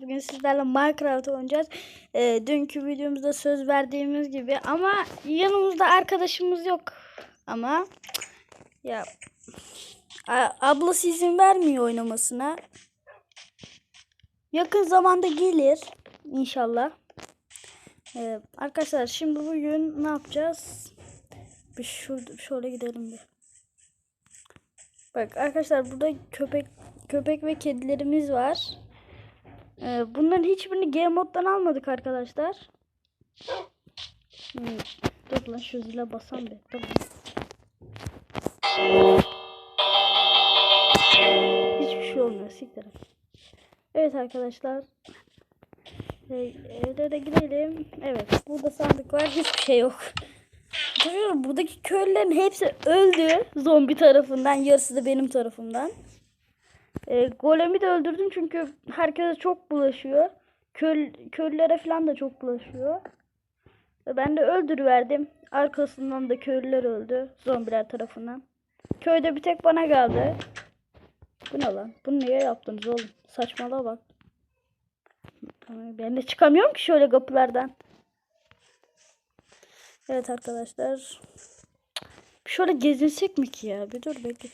Bugün sizlerle Minecraft oynayacağız. Ee, dünkü videomuzda söz verdiğimiz gibi ama yanımızda arkadaşımız yok. Ama ya ablası izin vermiyor oynamasına. Yakın zamanda gelir inşallah. Ee, arkadaşlar şimdi bugün ne yapacağız? Bir şurada şöyle gidelim bir. Bak arkadaşlar burada köpek köpek ve kedilerimiz var. Ee, bunların hiçbirini Game moddan almadık arkadaşlar. Hmm, Dur lan şu zile basam bir. Lan. Hiçbir şey olmuyor. Siktirin. Evet arkadaşlar. Ee, evde de gidelim. Evet. Burada sandık var. Hiçbir şey yok. Duruyorum. Buradaki köylülerin hepsi öldü. Zombi tarafından. Yarısı da benim tarafımdan. E, golemi de öldürdüm çünkü herkese çok bulaşıyor. Köl, köylülere falan da çok bulaşıyor. Ve ben de öldürüverdim. Arkasından da köylüler öldü. Zombiler tarafından. Köyde bir tek bana kaldı. Bu ne lan? Bunu niye yaptınız oğlum? Saçmalığa bak. Ben de çıkamıyorum ki şöyle kapılardan. Evet arkadaşlar. Şöyle gezinsek mi ki ya? Bir dur bekle.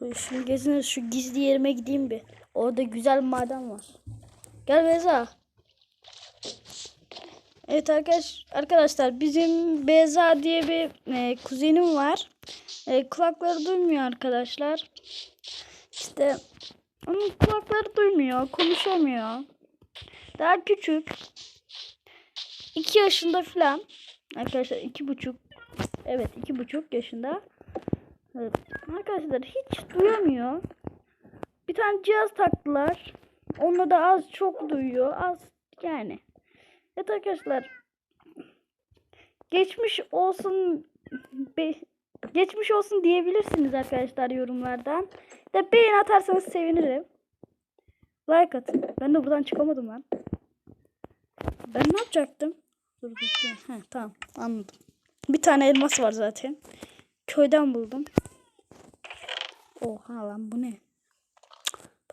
Şimdi gezinir şu gizli yerime gideyim bir. Orada güzel maden var. Gel Beyza. Evet arkadaş, arkadaşlar bizim Beyza diye bir e, kuzenim var. E, kulakları duymuyor arkadaşlar. İşte onun kulakları duymuyor, konuşamıyor. Daha küçük. 2 yaşında falan. Arkadaşlar iki buçuk. Evet iki buçuk yaşında. Arkadaşlar hiç duyamıyor. Bir tane cihaz taktılar. Onunla da az çok duyuyor. Az yani. Evet arkadaşlar. Geçmiş olsun be, geçmiş olsun diyebilirsiniz arkadaşlar yorumlardan. De beğen atarsanız sevinirim. Like atın. Ben de buradan çıkamadım lan. Ben ne yapacaktım? Dur bekle. Heh, tamam anladım. Bir tane elmas var zaten. Köyden buldum. Oha lan bu ne?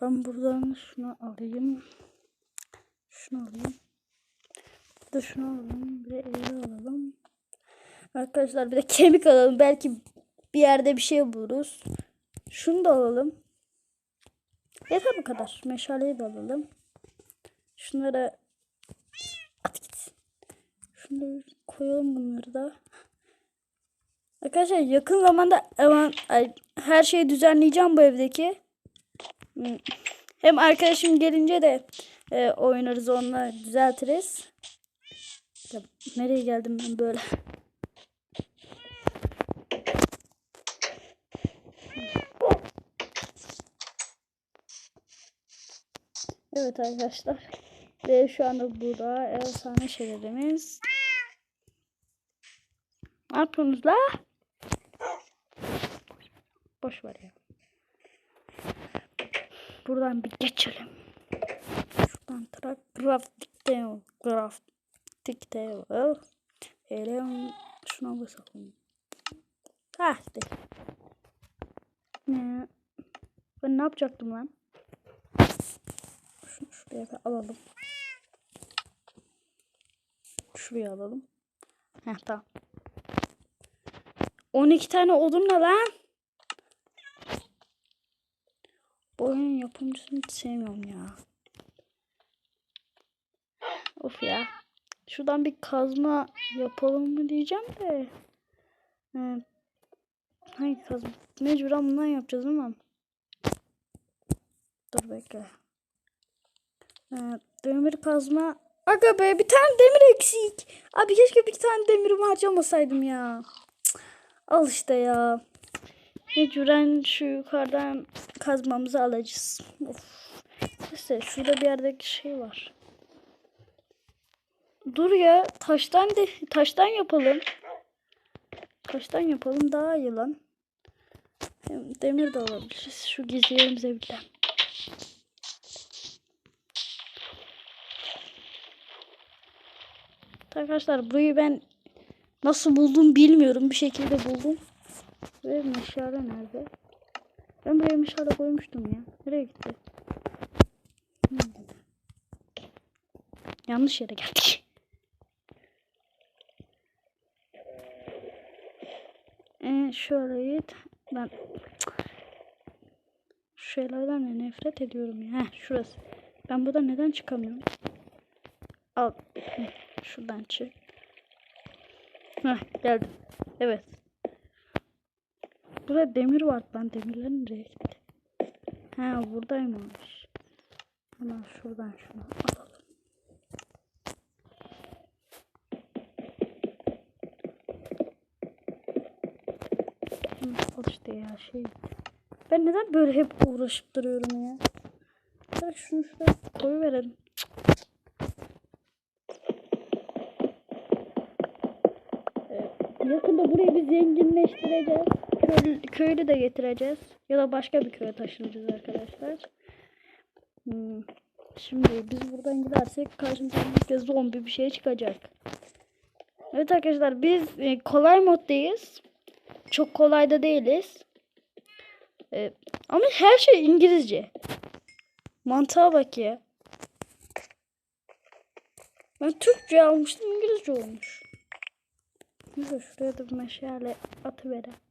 Ben buradan şunu alayım. Şunu alayım. Bir de şunu alalım. Bir de evi alalım. Arkadaşlar bir de kemik alalım. Belki bir yerde bir şey buluruz. Şunu da alalım. Yeter bu kadar. Meşaleyi de alalım. Şunları at git. Şunları koyalım bunları da. Arkadaşlar yakın zamanda hemen her şeyi düzenleyeceğim bu evdeki. Hmm. Hem arkadaşım gelince de e, oynarız onunla düzeltiriz. Ya, nereye geldim ben böyle? Evet arkadaşlar. Ve şu anda burada efsane şeylerimiz. Ne yapıyorsunuz la? Boş ver ya. Buradan bir geçelim. Şuradan trak graftik table. Graftik table. Hele şuna basalım. Ha işte. Ne? Ben ne yapacaktım lan? Şunu şuraya bir alalım. Şuraya alalım. Heh tamam. 12 tane odun ne lan? Bu oyunun yapımcısını hiç sevmiyorum ya. Of ya. Şuradan bir kazma yapalım mı diyeceğim de. Ee, hangi kazma? Mecburen bundan yapacağız ama. Dur bekle. Ee, demir kazma. Aga be bir tane demir eksik. Abi keşke bir tane demirimi harcamasaydım ya. Cık, Al işte ya. Mecburen şu yukarıdan kazmamızı alacağız. Of. İşte şurada bir yerdeki şey var. Dur ya taştan de taştan yapalım. Taştan yapalım daha iyi lan. Hem demir de alabiliriz. Şu gizli yerimize bir. Arkadaşlar burayı ben nasıl buldum bilmiyorum. Bir şekilde buldum. Ve meşale nerede? Ben buraya meşale koymuştum ya. Nereye gitti? Yanlış yere geldik. Ee, şöyle. Ben şu şeylerden de nefret ediyorum ya. Şurası. Ben buradan neden çıkamıyorum? Al. Şuradan çık. Heh, geldim. Evet. Burada demir var. Ben demirler nereye gitti? Ha buradaymış. Hemen şuradan şunu alalım. Al ya şey. Ben neden böyle hep uğraşıp duruyorum ya? Bırak şunu şuraya koyu verelim. Yakında burayı bir zenginleştireceğiz. Köylü, köylü de getireceğiz. Ya da başka bir köye taşınacağız arkadaşlar. Hmm. Şimdi biz buradan gidersek karşımıza bir zombi bir şey çıkacak. Evet arkadaşlar biz e, kolay moddayız. Çok kolay da değiliz. E, ama her şey İngilizce. Mantığa bak ya. Ben Türkçe almıştım İngilizce olmuş. Neyse şuraya da bir meşale atıverem.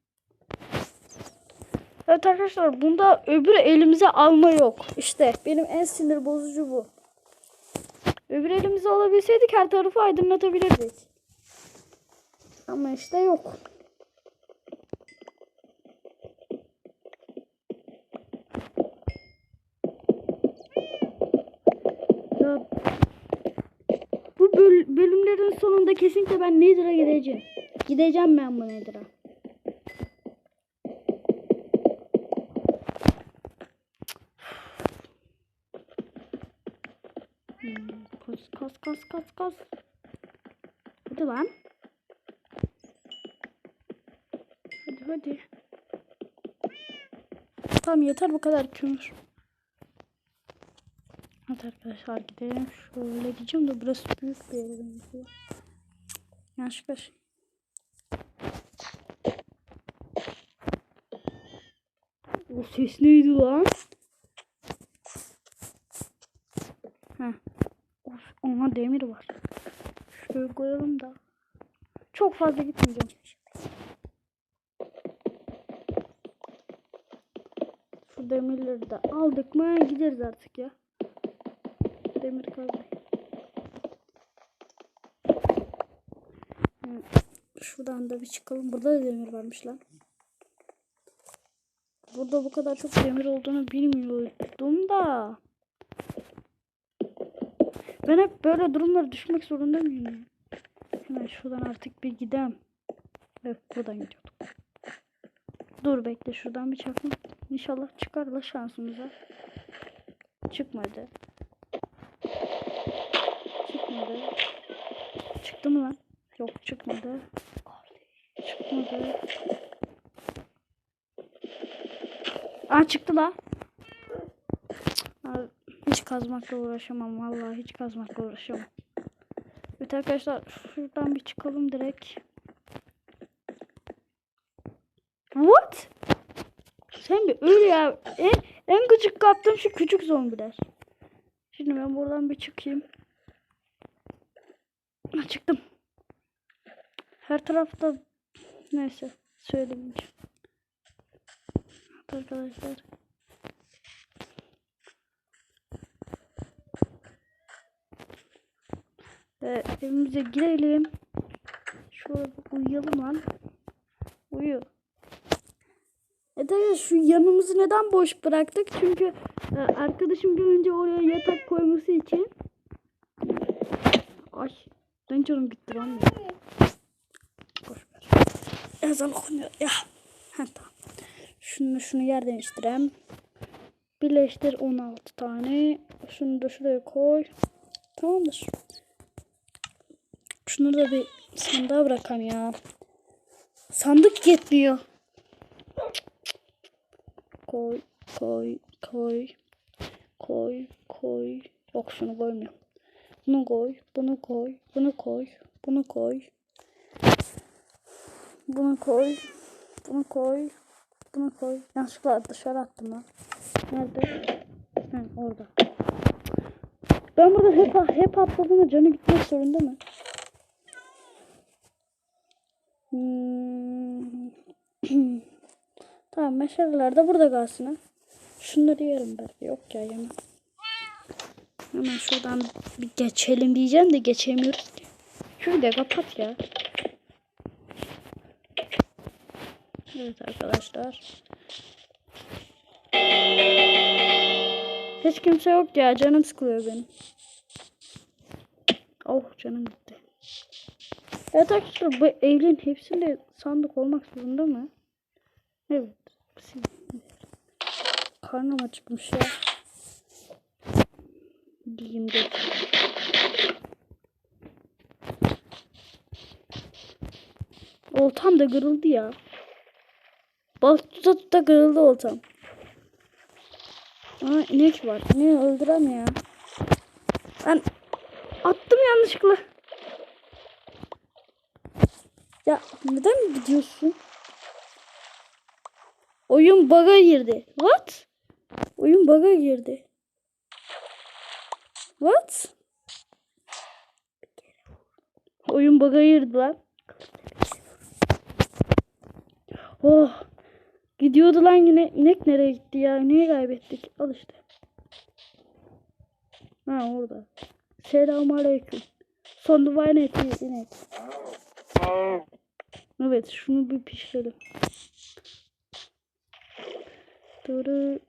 Evet arkadaşlar bunda öbür elimize alma yok. İşte benim en sinir bozucu bu. Öbür elimize alabilseydik her tarafı aydınlatabilirdik. Ama işte yok. Ya bu böl- bölümlerin sonunda kesinlikle ben Nether'a gideceğim. Gideceğim ben bu Nether'a. Kas kas kas kas kas. Hadi lan. Hadi hadi. Tamam yeter bu kadar kömür. Hadi arkadaşlar gidelim. Şöyle diyeceğim de burası büyük bir yer benziyor. Şey. O ses neydi lan? Heh. Ona demir var. Şuraya koyalım da. Çok fazla gitmeyeceğim. Şu demirleri de aldık mı gideriz artık ya. Demir. Hı, Şuradan da bir çıkalım. Burada da demir varmış lan. Burada bu kadar çok demir olduğunu bilmiyordum da. Ben hep böyle durumlara düşmek zorunda mıyım? Hemen şuradan artık bir gidem. Evet buradan gidiyorduk. Dur bekle şuradan bir çakma. İnşallah çıkar la şansımıza. Çıkmadı. Çıkmadı. Çıktı mı lan? Yok çıkmadı. Çıkmadı. Aa çıktı la. Hiç kazmakla uğraşamam. Vallahi hiç kazmakla uğraşamam. Evet arkadaşlar şuradan bir çıkalım direkt. What? Sen bir öyle ya. En, en küçük kaptığım şu küçük zombiler. Şimdi ben buradan bir çıkayım. Çıktım. Her tarafta neyse söylemeyeceğim. Evet arkadaşlar. Ee, evimize girelim. Şöyle uyuyalım lan. Uyu. Arkadaşlar, şu yanımızı neden boş bıraktık? Çünkü e, arkadaşım bir önce oraya yatak koyması için. Ay. Ben canım gitti lan. Boş ver. Ezan okunuyor. Ya. Ha tamam. Şunu şunu yer değiştireyim. Birleştir 16 tane. Şunu da şuraya koy. Tamamdır. Şunu da bir sandığa bırakam ya. Sandık yetmiyor. Koy, koy, koy. Koy, koy. Yok şunu koymuyorum. Bunu koy, bunu koy, bunu koy, bunu koy. Bunu koy, bunu koy, bunu koy. Yanlışlıkla dışarı attım lan. Nerede? Hı, orada. Ben burada hep hep atladığımda canı gitmek zorunda mı? Hmm. tamam meşaleler de burada kalsın ha. Şunları yerim belki. Yok ya yemem. Hemen şuradan bir geçelim diyeceğim de geçemiyoruz ki. Şurayı da kapat ya. Evet arkadaşlar. Hiç kimse yok ya. Canım sıkılıyor benim. Oh canım gitti. Evet arkadaşlar bu evlerin hepsinde sandık olmak zorunda mı? Evet. Karnım acıkmış ya. Diyeyim de. Oltam da kırıldı ya. Balık tuta tuta kırıldı oltam. Aa inek var. İneği öldürem ya. Ben attım yanlışlıkla. Ya neden gidiyorsun? Oyun bug'a girdi. What? Oyun bug'a girdi. What? Oyun bug'a girdi lan. Oh. Gidiyordu lan yine. İnek nereye gitti ya? Niye kaybettik? Al işte. Ha orada. Selamun aleyküm. Son duvar inek. Evet şunu bir pişirelim. Dur.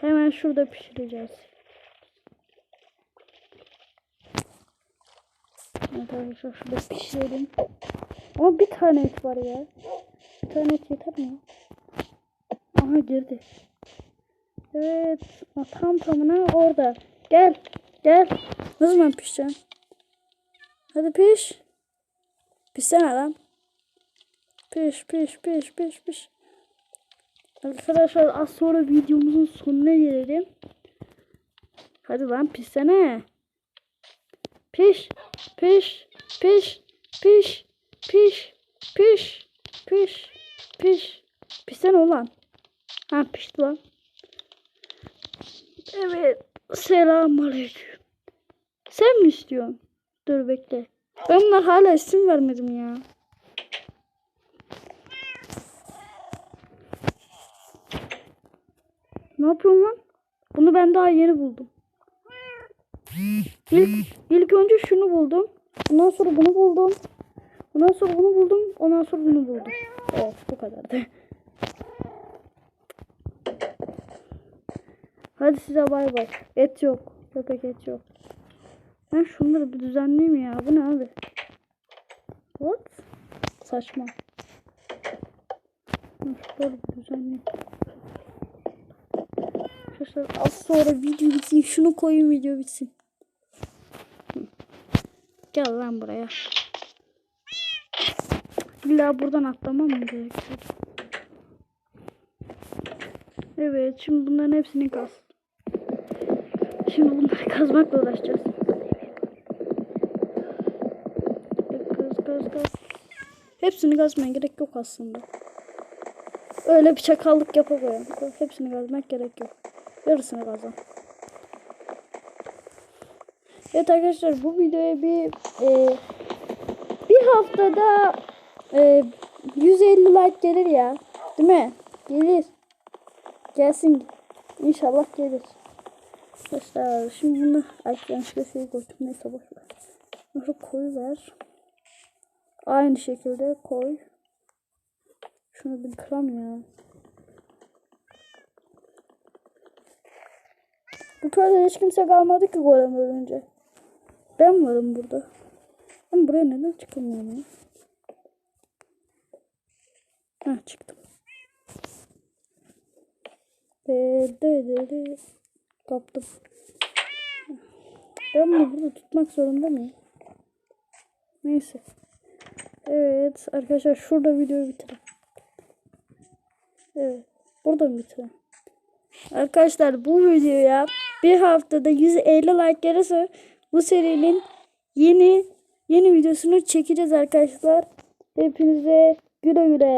Hemen şurada pişireceğiz. Evet arkadaşlar şurada pişirelim. Ama bir tane et var ya. Bir tane et yeter mi? Aha girdi. Evet. Tam tamına orada. Gel. Gel. Ne zaman pişeceksin? Hadi piş. Pişsene lan. Piş piş piş piş piş. Arkadaşlar az sonra videomuzun sonuna gelelim. Hadi lan pişsene. Piş piş piş piş piş piş piş piş. Pişsene ulan. Ha pişti lan. Evet. Selamünaleyküm. Sen mi istiyorsun? Dur bekle. Ben bunlar hala isim vermedim ya. Ne yapıyorsun lan? Bunu ben daha yeni buldum. İlk, ilk önce şunu buldum. Ondan sonra bunu buldum. Ondan sonra bunu buldum. Ondan sonra bunu buldum. Evet bu kadardı. Hadi size bay bay. Et yok. Köpek et yok. Ben şunları bir düzenleyeyim ya. Bu ne abi? What? Saçma. Ben Şunları bir düzenleyeyim. Az sonra video bitsin. Şunu koyayım video bitsin. Gel lan buraya. İlla buradan atlamam mı gerekiyor? Evet şimdi bunların hepsini kaz. Şimdi bunları kazmakla uğraşacağız. Kaz kaz kaz. Hepsini kazmaya gerek yok aslında. Öyle bir çakallık yapamıyorum. Hepsini kazmak gerek yok. Yarısını kazan. Evet arkadaşlar bu videoya bir e, bir haftada e, 150 like gelir ya. Değil mi? Gelir. Gelsin. İnşallah gelir. Arkadaşlar şimdi bunu ay yanlışlıkla şey koydum. Neyse boş ver. Bunu koy ver. Aynı şekilde koy. Şunu bir kıram ya. Bu köyde hiç kimse kalmadı ki golem ölünce. Ben varım burada. Ben buraya neden çıkamıyorum ya? Heh çıktım. De de de de. Kaptım. Ben bunu burada tutmak zorunda mıyım? Neyse. Evet arkadaşlar şurada videoyu bitirelim. Evet. Burada mı bitirelim? Arkadaşlar bu videoya bir haftada 150 like gelirse bu serinin yeni yeni videosunu çekeceğiz arkadaşlar. Hepinize güle güle.